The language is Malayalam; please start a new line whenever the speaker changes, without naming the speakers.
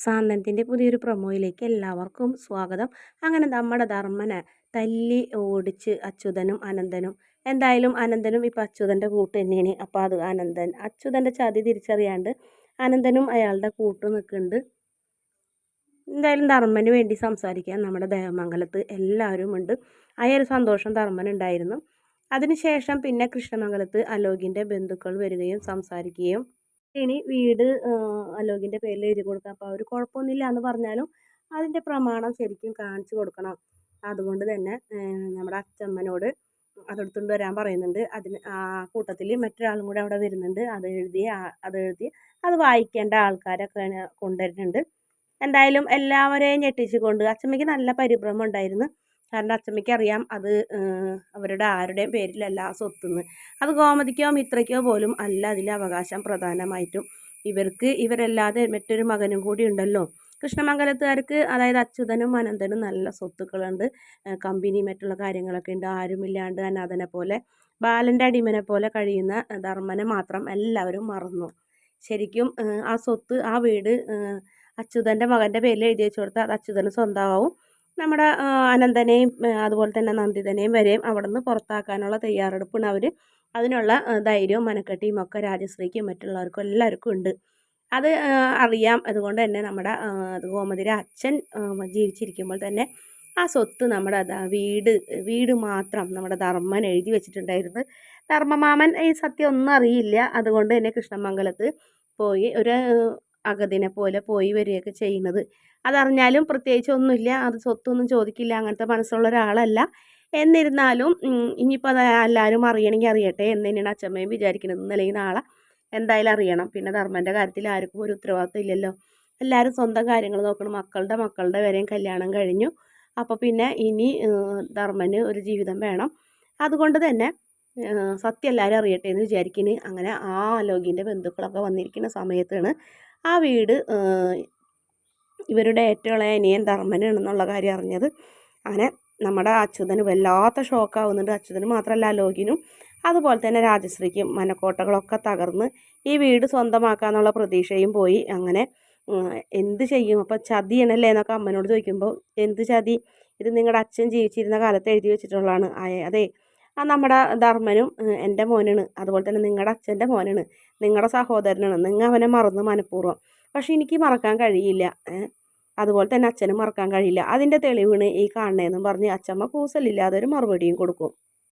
സാന്തനത്തിന്റെ പുതിയൊരു പ്രൊമോയിലേക്ക് എല്ലാവർക്കും സ്വാഗതം. അങ്ങനെ നമ്മുടെ ധർമ്മനെ തല്ലി ഓടിച്ച് അച്യുതനും അനന്തനും എന്തായാലും അനന്തനും ഇപ്പം അച്യുതന്റെ കൂട്ട് തന്നെയാണ്. അപ്പോൾ അത് അനന്തൻ അച്യുതന്റെ ചതി തിരിച്ചറിയാണ്ട് അനന്തനും അയാളുടെ കൂട്ട് നിൽക്കുന്നുണ്ട്. എന്തായാലും ധർമ്മന് വേണ്ടി സംസാരിക്കാൻ നമ്മുടെ ദേവമംഗലത്ത് എല്ലാവരും ഉണ്ട്. ആ ഒരു സന്തോഷം ധർമ്മനുണ്ടായിരുന്നു അതിനുശേഷം പിന്നെ കൃഷ്ണമംഗലത്ത് അലോകിന്റെ ബന്ധുക്കൾ വരികയും സംസാരിക്കുകയും ഇനി വീട് അലോകിന്റെ പേരിൽ എഴുതി കൊടുക്കാം. അപ്പോൾ അവർ കുഴപ്പമൊന്നുമില്ല എന്ന് പറഞ്ഞാലും അതിന്റെ പ്രമാണം ശരിക്കും കാണിച്ചു കൊടുക്കണം. അതുകൊണ്ട് തന്നെ നമ്മുടെ അച്ചമ്മനോട് അതെടുത്തുകൊണ്ട് വരാൻ പറയുന്നുണ്ട്. അതിന് ആ കൂട്ടത്തിൽ മറ്റൊരാളും കൂടെ അവിടെ വരുന്നുണ്ട്. അത് എഴുതി അത് എഴുതി അത് വായിക്കേണ്ട ആൾക്കാരൊക്കെ കൊണ്ടുവരുന്നുണ്ട്. എന്തായാലും എല്ലാവരെയും ഞെട്ടിച്ചുകൊണ്ട് അച്ചമ്മയ്ക്ക് നല്ല പരിഭ്രമം ഉണ്ടായിരുന്നു. കാരണം അച്ചമ്മയ്ക്ക് അറിയാം അത് അവരുടെ ആരുടെയും പേരിലല്ല ആ സ്വത്തുന്ന്. അത് ഗോമതിക്കോ മിത്രയ്ക്കോ പോലും അല്ല അതിലെ അവകാശം പ്രധാനമായിട്ടും. ഇവർക്ക് ഇവരല്ലാതെ മറ്റൊരു മകനും കൂടി ഉണ്ടല്ലോ. കൃഷ്ണമംഗലത്തുകാർക്ക് അതായത് അച്യുതനും അനന്തനും നല്ല സ്വത്തുക്കളുണ്ട്. കമ്പനി മറ്റുള്ള കാര്യങ്ങളൊക്കെ ഉണ്ട്. ആരുമില്ലാണ്ട് അനാഥനെ പോലെ ബാലന്റെ അടിമനെ പോലെ കഴിയുന്ന ധർമ്മനെ മാത്രം എല്ലാവരും മറന്നു. ശരിക്കും ആ സ്വത്ത് ആ വീട് അച്യുതന്റെ മകന്റെ പേരിൽ എഴുതി വെച്ചു കൊടുത്താൽ അത് അച്യുതന് സ്വന്തമാവും. നമ്മുടെ അനന്തനെയും അതുപോലെ തന്നെ നന്ദിതനെയും വരെയും അവിടെ നിന്ന് പുറത്താക്കാനുള്ള തയ്യാറെടുപ്പാണ് അവർ അതിനുള്ള ധൈര്യവും മനക്കെട്ടിയും ഒക്കെ രാജശ്രീക്കും മറ്റുള്ളവർക്കും എല്ലാവർക്കും ഉണ്ട്. അത് അറിയാം. അതുകൊണ്ട് തന്നെ നമ്മുടെ ഗോമതിയുടെ അച്ഛൻ ജീവിച്ചിരിക്കുമ്പോൾ തന്നെ ആ സ്വത്ത് നമ്മുടെ വീട് വീട് മാത്രം നമ്മുടെ ധർമ്മൻ എഴുതി വെച്ചിട്ടുണ്ടായിരുന്നു. ധർമ്മമാമൻ ഈ സത്യം ഒന്നും അറിയില്ല. അതുകൊണ്ട് തന്നെ കൃഷ്ണമംഗലത്ത് പോയി ഒരു അഗതിനെ പോലെ പോയി വരികയൊക്കെ ചെയ്യുന്നത്. അതറിഞ്ഞാലും പ്രത്യേകിച്ച് ഒന്നുമില്ല. അത് സ്വത്തൊന്നും ചോദിക്കില്ല. അങ്ങനത്തെ മനസ്സുള്ള ഒരാളല്ല. എന്നിരുന്നാലും ഇനിയിപ്പോൾ അത് എല്ലാവരും അറിയണമെങ്കിൽ അറിയട്ടെ എന്ന് തന്നെയാണ് അച്ഛമ്മയും വിചാരിക്കുന്നത്. അല്ലെങ്കിൽ നാളെ എന്തായാലും അറിയണം. പിന്നെ ധർമ്മന്റെ കാര്യത്തിൽ ആർക്കും ഒരു ഉത്തരവാദിത്വം ഇല്ലല്ലോ. എല്ലാവരും സ്വന്തം കാര്യങ്ങൾ നോക്കണം. മക്കളുടെ മക്കളുടെ വരെയും കല്യാണം കഴിഞ്ഞു. അപ്പോൾ പിന്നെ ഇനി ധർമ്മന് ഒരു ജീവിതം വേണം. അതുകൊണ്ട് തന്നെ സത്യം എല്ലാവരും അറിയട്ടെ എന്ന് വിചാരിക്കുന്നു അങ്ങനെ ആ ലോകിന്റെ ബന്ധുക്കളൊക്കെ വന്നിരിക്കുന്ന സമയത്താണ് ആ വീട് ഇവരുടെ ഏറ്റവും ഇളയ അനിയൻ ധർമ്മനാണെന്നുള്ള കാര്യം അറിഞ്ഞത്. അങ്ങനെ നമ്മുടെ അച്യുതന് വല്ലാത്ത ഷോക്കാവുന്നുണ്ട്. അച്യുതന് മാത്രമല്ല ലോകിനും അതുപോലെ തന്നെ രാജശ്രീക്കും മനക്കോട്ടകളൊക്കെ തകർന്ന് ഈ വീട് സ്വന്തമാക്കാന്നുള്ള പ്രതീക്ഷയും പോയി. അങ്ങനെ എന്ത് ചെയ്യും? അപ്പോൾ ചതിയണല്ലേ എന്നൊക്കെ അമ്മനോട് ചോദിക്കുമ്പോൾ എന്ത് ചതി? ഇത് നിങ്ങളുടെ അച്ഛൻ ജീവിച്ചിരുന്ന കാലത്ത് എഴുതി വെച്ചിട്ടുള്ളതാണ്. അതെ ആ നമ്മുടെ ധർമ്മനും എന്റെ മോനാണ്. അതുപോലെ തന്നെ നിങ്ങളുടെ അച്ഛന്റെ മോനാണ്. നിങ്ങളുടെ സഹോദരനാണ്. നിങ്ങൾ അവനെ മറന്ന് മനഃപൂർവം. പക്ഷെ എനിക്ക് മറക്കാൻ കഴിയില്ല. അതുപോലെ തന്നെ അച്ഛനും മറക്കാൻ കഴിയില്ല. അതിന്റെ തെളിവാണ് ഈ കാണണേന്നും പറഞ്ഞ് അച്ഛമ്മ കൂസലില്ലാതെ ഒരു മറുപടിയും കൊടുക്കും.